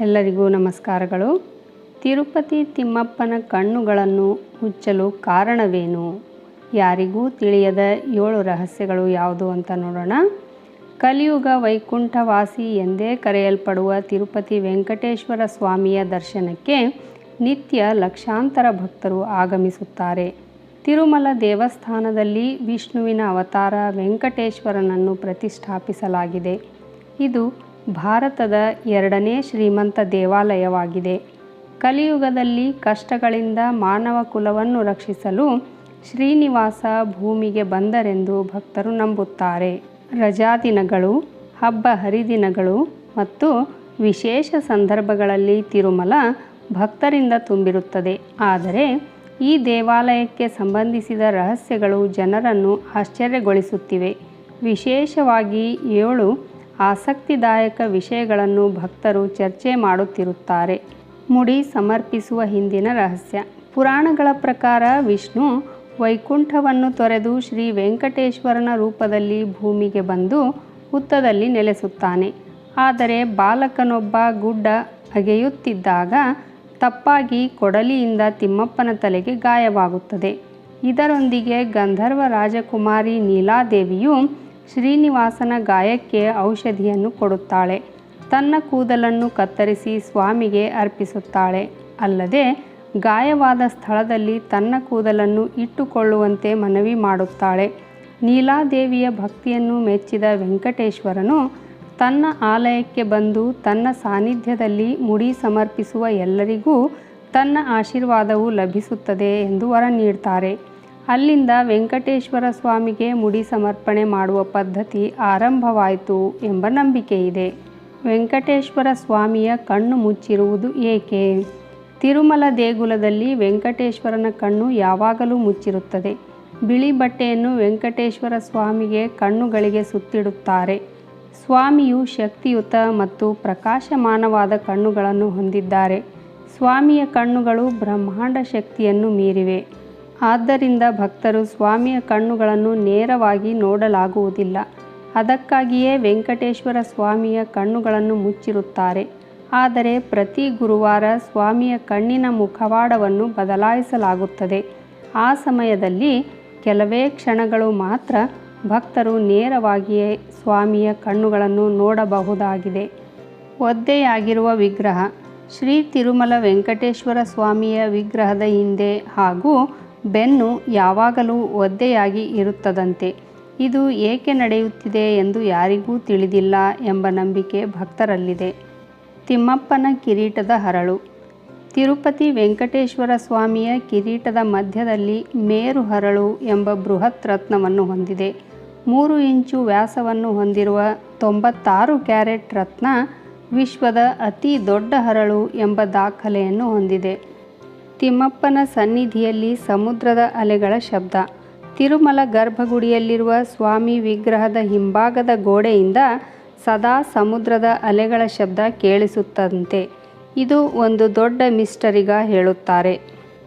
ಎಲ್ಲರಿಗೂ ನಮಸ್ಕಾರಗಳು. ತಿರುಪತಿ ತಿಮ್ಮಪ್ಪನ ಕಣ್ಣುಗಳನ್ನು ಮುಚ್ಚಲು ಕಾರಣವೇನು? ಯಾರಿಗೂ ತಿಳಿಯದ ಏಳು ರಹಸ್ಯಗಳು ಯಾವುದು ಅಂತ ನೋಡೋಣ. ಕಲಿಯುಗ ವೈಕುಂಠವಾಸಿ ಎಂದೇ ಕರೆಯಲ್ಪಡುವ ತಿರುಪತಿ ವೆಂಕಟೇಶ್ವರ ಸ್ವಾಮಿಯ ದರ್ಶನಕ್ಕೆ ನಿತ್ಯ ಲಕ್ಷಾಂತರ ಭಕ್ತರು ಆಗಮಿಸುತ್ತಾರೆ. ತಿರುಮಲ ದೇವಸ್ಥಾನದಲ್ಲಿ ವಿಷ್ಣುವಿನ ಅವತಾರ ವೆಂಕಟೇಶ್ವರನನ್ನು ಪ್ರತಿಷ್ಠಾಪಿಸಲಾಗಿದೆ. ಇದು ಭಾರತದ ಎರಡನೇ ಶ್ರೀಮಂತ ದೇವಾಲಯವಾಗಿದೆ. ಕಲಿಯುಗದಲ್ಲಿ ಕಷ್ಟಗಳಿಂದ ಮಾನವ ಕುಲವನ್ನು ರಕ್ಷಿಸಲು ಶ್ರೀನಿವಾಸ ಭೂಮಿಗೆ ಬಂದರೆಂದು ಭಕ್ತರು ನಂಬುತ್ತಾರೆ. ರಜಾದಿನಗಳು ಹಬ್ಬ ಹರಿದಿನಗಳು ಮತ್ತು ವಿಶೇಷ ಸಂದರ್ಭಗಳಲ್ಲಿ ತಿರುಮಲ ಭಕ್ತರಿಂದ ತುಂಬಿರುತ್ತದೆ. ಆದರೆ ಈ ದೇವಾಲಯಕ್ಕೆ ಸಂಬಂಧಿಸಿದ ರಹಸ್ಯಗಳು ಜನರನ್ನು ಆಶ್ಚರ್ಯಗೊಳಿಸುತ್ತಿವೆ. ವಿಶೇಷವಾಗಿ ಏಳು ಆಸಕ್ತಿದಾಯಕ ವಿಷಯಗಳನ್ನು ಭಕ್ತರು ಚರ್ಚೆ ಮಾಡುತ್ತಿರುತ್ತಾರೆ. ಮುಡಿ ಸಮರ್ಪಿಸುವ ಹಿಂದಿನ ರಹಸ್ಯ. ಪುರಾಣಗಳ ಪ್ರಕಾರ ವಿಷ್ಣು ವೈಕುಂಠವನ್ನು ತೊರೆದು ಶ್ರೀ ವೆಂಕಟೇಶ್ವರನ ರೂಪದಲ್ಲಿ ಭೂಮಿಗೆ ಬಂದು ಹುತ್ತದಲ್ಲಿ ನೆಲೆಸುತ್ತಾನೆ. ಆದರೆ ಬಾಲಕನೊಬ್ಬ ಗುಡ್ಡ ಅಗೆಯುತ್ತಿದ್ದಾಗ ತಪ್ಪಾಗಿ ಕೊಡಲಿಯಿಂದ ತಿಮ್ಮಪ್ಪನ ತಲೆಗೆ ಗಾಯವಾಗುತ್ತದೆ. ಇದರೊಂದಿಗೆ ಗಂಧರ್ವ ರಾಜಕುಮಾರಿ ನೀಲಾದೇವಿಯು ಶ್ರೀನಿವಾಸನ ಗಾಯಕ್ಕೆ ಔಷಧಿಯನ್ನು ಕೊಡುತ್ತಾಳೆ. ತನ್ನ ಕೂದಲನ್ನು ಕತ್ತರಿಸಿ ಸ್ವಾಮಿಗೆ ಅರ್ಪಿಸುತ್ತಾಳೆ. ಅಲ್ಲದೆ ಗಾಯವಾದ ಸ್ಥಳದಲ್ಲಿ ತನ್ನ ಕೂದಲನ್ನು ಇಟ್ಟುಕೊಳ್ಳುವಂತೆ ಮನವಿ ಮಾಡುತ್ತಾಳೆ. ನೀಲಾದೇವಿಯ ಭಕ್ತಿಯನ್ನು ಮೆಚ್ಚಿದ ವೆಂಕಟೇಶ್ವರನು ತನ್ನ ಆಲಯಕ್ಕೆ ಬಂದು ತನ್ನ ಸಾನ್ನಿಧ್ಯದಲ್ಲಿ ಮುಡಿ ಸಮರ್ಪಿಸುವ ಎಲ್ಲರಿಗೂ ತನ್ನ ಆಶೀರ್ವಾದವು ಲಭಿಸುತ್ತದೆ ಎಂದು ವರ ನೀಡ್ತಾರೆ ಅಲ್ಲಿಂದ ವೆಂಕಟೇಶ್ವರ ಸ್ವಾಮಿಗೆ ಮುಡಿ ಸಮರ್ಪಣೆ ಮಾಡುವ ಪದ್ಧತಿ ಆರಂಭವಾಯಿತು ಎಂಬ ನಂಬಿಕೆ ಇದೆ. ವೆಂಕಟೇಶ್ವರ ಸ್ವಾಮಿಯ ಕಣ್ಣು ಮುಚ್ಚಿರುವುದು ಏಕೆ? ತಿರುಮಲ ದೇಗುಲದಲ್ಲಿ ವೆಂಕಟೇಶ್ವರನ ಕಣ್ಣು ಯಾವಾಗಲೂ ಮುಚ್ಚಿರುತ್ತದೆ. ಬಿಳಿ ಬಟ್ಟೆಯನ್ನು ವೆಂಕಟೇಶ್ವರ ಸ್ವಾಮಿಗೆ ಕಣ್ಣುಗಳಿಗೆ ಸುತ್ತಿಡುತ್ತಾರೆ. ಸ್ವಾಮಿಯು ಶಕ್ತಿಯುತ ಮತ್ತು ಪ್ರಕಾಶಮಾನವಾದ ಕಣ್ಣುಗಳನ್ನು ಹೊಂದಿದ್ದಾರೆ. ಸ್ವಾಮಿಯ ಕಣ್ಣುಗಳು ಬ್ರಹ್ಮಾಂಡ ಶಕ್ತಿಯನ್ನು ಮೀರಿವೆ. ಆದ್ದರಿಂದ ಭಕ್ತರು ಸ್ವಾಮಿಯ ಕಣ್ಣುಗಳನ್ನು ನೇರವಾಗಿ ನೋಡಲಾಗುವುದಿಲ್ಲ. ಅದಕ್ಕಾಗಿಯೇ ವೆಂಕಟೇಶ್ವರ ಸ್ವಾಮಿಯ ಕಣ್ಣುಗಳನ್ನು ಮುಚ್ಚಿರುತ್ತಾರೆ. ಆದರೆ ಪ್ರತಿ ಗುರುವಾರ ಸ್ವಾಮಿಯ ಕಣ್ಣಿನ ಮುಖವಾಡವನ್ನು ಬದಲಾಯಿಸಲಾಗುತ್ತದೆ. ಆ ಸಮಯದಲ್ಲಿ ಕೆಲವೇ ಕ್ಷಣಗಳು ಮಾತ್ರ ಭಕ್ತರು ನೇರವಾಗಿಯೇ ಸ್ವಾಮಿಯ ಕಣ್ಣುಗಳನ್ನು ನೋಡಬಹುದಾಗಿದೆ. ಒದ್ದೆಯಾಗಿರುವ ವಿಗ್ರಹ ಶ್ರೀ ತಿರುಮಲ ವೆಂಕಟೇಶ್ವರ ಸ್ವಾಮಿಯ ವಿಗ್ರಹದ ಹಿಂದೆ ಹಾಗೂ ಬೆನ್ನು ಯಾವಾಗಲೂ ಒದ್ದೆಯಾಗಿ ಇರುತ್ತದಂತೆ. ಇದು ಏಕೆ ನಡೆಯುತ್ತಿದೆ ಎಂದು ಯಾರಿಗೂ ತಿಳಿದಿಲ್ಲ ಎಂಬ ನಂಬಿಕೆ ಭಕ್ತರಲ್ಲಿದೆ. ತಿಮ್ಮಪ್ಪನ ಕಿರೀಟದ ಹರಳು. ತಿರುಪತಿ ವೆಂಕಟೇಶ್ವರ ಸ್ವಾಮಿಯ ಕಿರೀಟದ ಮಧ್ಯದಲ್ಲಿ ಮೇರು ಹರಳು ಎಂಬ ಬೃಹತ್ ರತ್ನವನ್ನು ಹೊಂದಿದೆ. ಮೂರು ಇಂಚು ವ್ಯಾಸವನ್ನು ಹೊಂದಿರುವ ತೊಂಬತ್ತಾರು ಕ್ಯಾರೆಟ್ ರತ್ನ ವಿಶ್ವದ ಅತಿ ದೊಡ್ಡ ಹರಳು ಎಂಬ ದಾಖಲೆಯನ್ನು ಹೊಂದಿದೆ. ತಿಮ್ಮಪ್ಪನ ಸನ್ನಿಧಿಯಲ್ಲಿ ಸಮುದ್ರದ ಅಲೆಗಳ ಶಬ್ದ. ತಿರುಮಲ ಗರ್ಭಗುಡಿಯಲ್ಲಿರುವ ಸ್ವಾಮಿ ವಿಗ್ರಹದ ಹಿಂಭಾಗದ ಗೋಡೆಯಿಂದ ಸದಾ ಸಮುದ್ರದ ಅಲೆಗಳ ಶಬ್ದ ಕೇಳಿಸುತ್ತಂತೆ. ಇದು ಒಂದು ದೊಡ್ಡ ಮಿಸ್ಟರಿಗ ಹೇಳುತ್ತಾರೆ.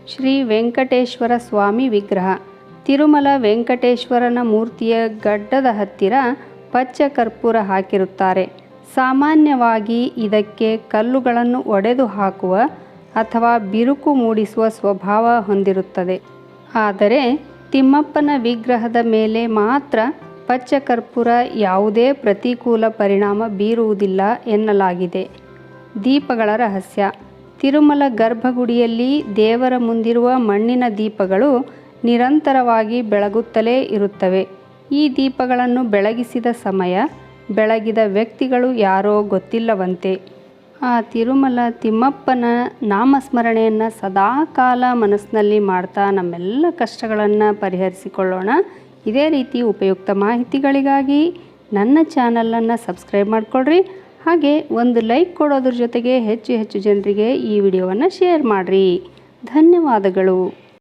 ಶ್ರೀ ವೆಂಕಟೇಶ್ವರ ಸ್ವಾಮಿ ವಿಗ್ರಹ. ತಿರುಮಲ ವೆಂಕಟೇಶ್ವರನ ಮೂರ್ತಿಯ ಗಡ್ಡದ ಹತ್ತಿರ ಪಚ್ಚ ಕರ್ಪೂರ ಹಾಕಿರುತ್ತಾರೆ. ಸಾಮಾನ್ಯವಾಗಿ ಇದಕ್ಕೆ ಕಲ್ಲುಗಳನ್ನು ಒಡೆದು ಹಾಕುವ ಅಥವಾ ಬಿರುಕು ಮೂಡಿಸುವ ಸ್ವಭಾವ ಹೊಂದಿರುತ್ತದೆ. ಆದರೆ ತಿಮ್ಮಪ್ಪನ ವಿಗ್ರಹದ ಮೇಲೆ ಮಾತ್ರ ಪಚ್ಚ ಕರ್ಪೂರ ಯಾವುದೇ ಪ್ರತಿಕೂಲ ಪರಿಣಾಮ ಬೀರುವುದಿಲ್ಲ ಎನ್ನಲಾಗಿದೆ. ದೀಪಗಳ ರಹಸ್ಯ. ತಿರುಮಲ ಗರ್ಭಗುಡಿಯಲ್ಲಿ ದೇವರ ಮುಂದಿರುವ ಮಣ್ಣಿನ ದೀಪಗಳು ನಿರಂತರವಾಗಿ ಬೆಳಗುತ್ತಲೇ ಇರುತ್ತವೆ. ಈ ದೀಪಗಳನ್ನು ಬೆಳಗಿಸಿದ ಸಮಯ, ಬೆಳಗಿದ ವ್ಯಕ್ತಿಗಳು ಯಾರೋ ಗೊತ್ತಿಲ್ಲವಂತೆ. ಆ ತಿರುಮಲ ತಿಮ್ಮಪ್ಪನ ನಾಮಸ್ಮರಣೆಯನ್ನು ಸದಾ ಕಾಲ ಮನಸ್ಸಿನಲ್ಲಿ ಮಾಡ್ತಾ ನಮ್ಮೆಲ್ಲ ಕಷ್ಟಗಳನ್ನು ಪರಿಹರಿಸಿಕೊಳ್ಳೋಣ. ಇದೇ ರೀತಿ ಉಪಯುಕ್ತ ಮಾಹಿತಿಗಳಿಗಾಗಿ ನನ್ನ ಚಾನಲನ್ನು ಸಬ್ಸ್ಕ್ರೈಬ್ ಮಾಡಿಕೊಳ್ಳ್ರಿ ಹಾಗೆ ಒಂದು ಲೈಕ್ ಕೊಡೋದ್ರ ಜೊತೆಗೆ ಹೆಚ್ಚು ಹೆಚ್ಚು ಜನರಿಗೆ ಈ ವಿಡಿಯೋವನ್ನು ಶೇರ್ ಮಾಡಿರಿ. ಧನ್ಯವಾದಗಳು.